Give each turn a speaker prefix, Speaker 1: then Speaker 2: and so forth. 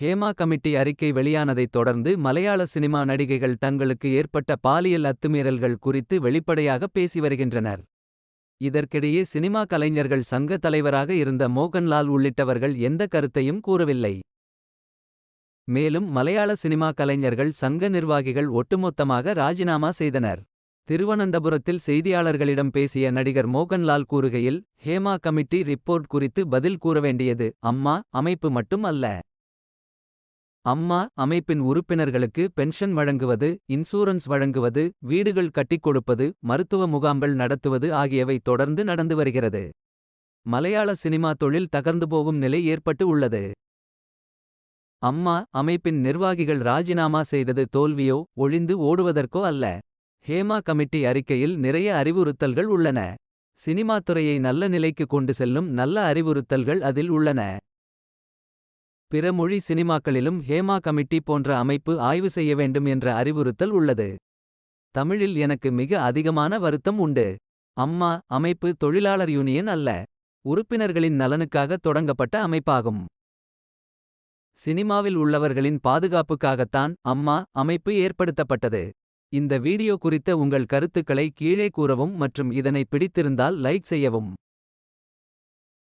Speaker 1: Hema committee அறிக்கை வெளியானதைத் தொடர்ந்து மலையாள சினிமா நடிகைகள் தங்களுக்கு ஏற்பட்ட பாலியல் அத்துமீறல்கள் குறித்து வெளிப்படையாக பேசி வருகின்றனர். இதற்கிடையே சினிமா கலைஞர்கள் சங்க தலைவராக இருந்த மோகன்லால் உள்ளிட்டவர்கள் எந்த கருத்தையும் கூறவில்லை. மேலும் மலையாள சினிமா கலைஞர்கள் சங்க நிர்வாகிகள் ஒட்டுமொத்தமாக ராஜினாமா செய்தனர். திருவனந்தபுரத்தில் செய்தியாளர்களிடம் பேசிய நடிகர் மோகன்லால் கூறுகையில். ஹேமா கமிட்டி ரிப்போர்ட் குறித்து பதில் கூற வேண்டியது அம்மா அமைப்பு மட்டும் அல்ல. அம்மா அமைப்பின் உறுப்பினர்களுக்கு பென்ஷன் வழங்குவது இன்சூரன்ஸ் வழங்குவது வீடுகள் கட்டிக் கொடுப்பது மருத்துவ முகாம்கள் நடத்துவது ஆகியவை தொடர்ந்து நடந்து வருகிறது. மலையாள சினிமா தொழில் தகர்ந்து போகும் நிலை ஏற்பட்டு உள்ளது. அம்மா அமைப்பின் நிர்வாகிகள் ராஜினாமா செய்தது தோல்வியோ ஒழிந்து ஓடுவதற்கோ அல்ல. ஹேமா கமிட்டி அறிக்கையில் நிறைய அறிவுறுத்தல்கள் உள்ளன. சினிமாத்துறையை நல்ல நிலைக்கு கொண்டு செல்லும் நல்ல அறிவுறுத்தல்கள் அதில் உள்ளன. பிற மொழி சினிமாக்களிலும் ஹேமா கமிட்டி போன்ற அமைப்பு ஆய்வு செய்ய வேண்டும் என்ற அறிவுறுத்தல் உள்ளது. தமிழில் எனக்கு மிக அதிகமான வருத்தம் உண்டு. அம்மா அமைப்பு தொழிலாளர் யூனியன் அல்ல. உறுப்பினர்களின் நலனுக்காக தொடங்கப்பட்ட அமைப்பாகும். சினிமாவில் உள்ளவர்களின் பாதுகாப்புக்காகத்தான் அம்மா அமைப்பு ஏற்படுத்தப்பட்டது. இந்த வீடியோ குறித்த உங்கள் கருத்துக்களை கீழே கூறவும் மற்றும் இதனை பிடித்திருந்தால் லைக் செய்யவும்.